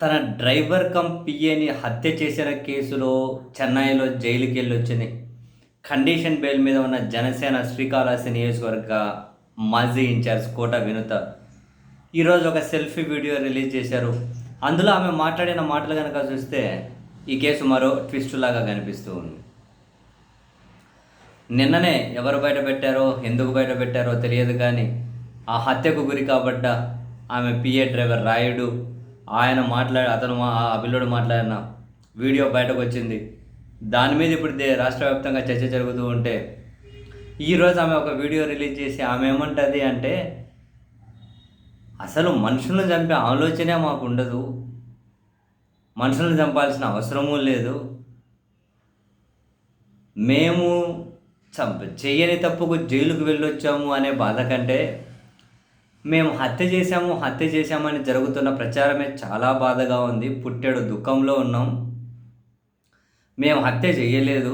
తన driver cum పిఏని హత్య చేసిన కేసులో చెన్నైలో జైలుకి వెళ్ళి వచ్చింది కండిషన్ బెయిల్ మీద ఉన్న జనసేన శ్రీకాళహస్తి నియోజకవర్గ మాజీ ఇన్ఛార్జ్ కోట వినుత. ఈరోజు ఒక సెల్ఫీ వీడియో రిలీజ్ చేశారు. అందులో ఆమె మాట్లాడిన మాటలు కనుక చూస్తే ఈ కేసు మరో ట్విస్ట్ లాగా కనిపిస్తూ ఉంది. నిన్ననే ఎవరు బయట పెట్టారో ఎందుకు బయట పెట్టారో తెలియదు కానీ ఆ హత్యకు గురి కాబడ్డ ఆమె పిఏ డ్రైవర్ రాయుడు ఆయన మాట్లాడి అతను మా ఆ పిల్లోడు మాట్లాడిన వీడియో బయటకు వచ్చింది దాని మీద ఇప్పుడు దే రాష్ట్ర వ్యాప్తంగా చర్చ జరుగుతూ ఉంటే ఈరోజు ఆమె ఒక వీడియో రిలీజ్ చేసి ఆమె ఏమంటుంది అంటే అసలు మనుషులను చంపే ఆలోచనే మాకు ఉండదు మనుషులను చంపాల్సిన అవసరమూ లేదు. మేము చంప చేయని తప్పుకు జైలుకు వెళ్ళొచ్చాము అనే బాధ కంటే మేము హత్య చేశాము హత్య చేశామని జరుగుతున్న ప్రచారమే చాలా బాధగా ఉంది. పుట్టెడు దుఃఖంలో ఉన్నాం. మేము హత్య చేయలేదు.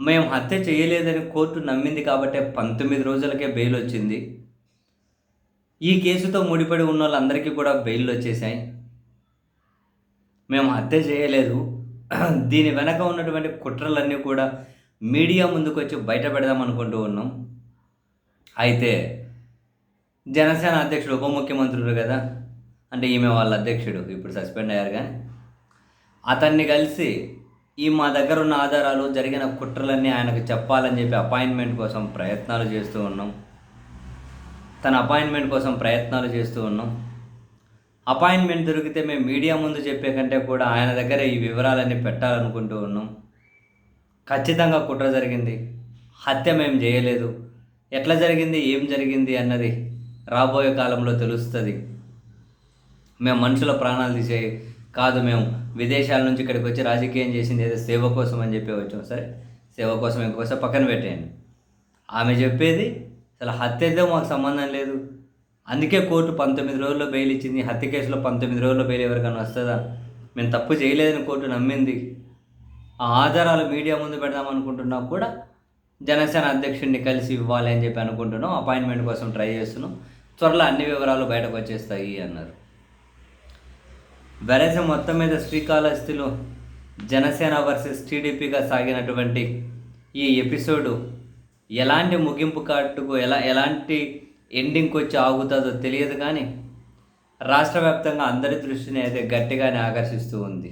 మేము హత్య చేయలేదని కోర్టు నమ్మింది కాబట్టి పంతొమ్మిది రోజులకే బెయిల్ వచ్చింది ఈ కేసుతో ముడిపడి ఉన్న వాళ్ళందరికీ కూడా బెయిల్ వచ్చేసాయి మేము హత్య చేయలేదు. దీని వెనక ఉన్నటువంటి కుట్రలన్నీ కూడా మీడియా ముందుకు వచ్చి బయట పెడదాం అనుకుంటూ ఉన్నాం. అయితే జనసేన అధ్యక్షుడు ఉప ముఖ్యమంత్రుడు కదా? అంటే ఈమె వాళ్ళ అధ్యక్షుడు ఇప్పుడు సస్పెండ్ అయ్యారు కానీ. అతన్ని కలిసి ఈ మా దగ్గర ఉన్న ఆధారాలు జరిగిన కుట్రలన్నీ ఆయనకు చెప్పాలని చెప్పి అపాయింట్మెంట్ కోసం ప్రయత్నాలు చేస్తూ ఉన్నాం. తన అపాయింట్మెంట్ కోసం ప్రయత్నాలు చేస్తూ ఉన్నాం. అపాయింట్మెంట్ దొరికితే మేము మీడియా ముందు చెప్పే కంటే కూడా ఆయన దగ్గర ఈ వివరాలన్నీ పెట్టాలనుకుంటూ ఉన్నాం. ఖచ్చితంగా కుట్ర జరిగింది. హత్య మేము చేయలేదు. ఎట్లా జరిగింది? ఏం జరిగింది? అన్నది రాబోయే కాలంలో తెలుస్తుంది. మేము మనుషుల ప్రాణాలు తీసే కాదు మేము. విదేశాల నుంచి ఇక్కడికి వచ్చి రాజకీయం చేసింది ఏదో సేవ కోసం అని చెప్పి వచ్చాం. సరే సేవ కోసం ఇంకోసం పక్కన పెట్టేయండి. ఆమె చెప్పేది అసలు హత్యతో మాకు సంబంధం లేదు. అందుకే కోర్టు పంతొమ్మిది రోజుల్లో బెయిల్ ఇచ్చింది. హత్య కేసులో పంతొమ్మిది రోజుల్లో బెయిల్ ఎవరికైనా వస్తుందా? మేము తప్పు చేయలేదని కోర్టు నమ్మింది. ఆ ఆధారాలు మీడియా ముందు పెడదాం అనుకుంటున్నా కూడా జనసేన అధ్యక్షుడిని కలిసి ఇవ్వాలి అని చెప్పి అనుకుంటున్నాం. అపాయింట్మెంట్ కోసం ట్రై చేస్తున్నాం. త్వరలో అన్ని వివరాలు బయటకు వచ్చేస్తాయి అన్నారు. వెరస మొత్తం మీద శ్రీకాళహస్తిలో జనసేన వర్సెస్ టీడీపీగా సాగినటువంటి ఈ ఎపిసోడు ఎలాంటి ముగింపు కాటుకు ఎలా ఎలాంటి ఎండింగ్కి వచ్చి ఆగుతుందో తెలియదు కానీ రాష్ట్ర వ్యాప్తంగా అందరి దృష్టిని అయితే గట్టిగానే ఆకర్షిస్తూ ఉంది.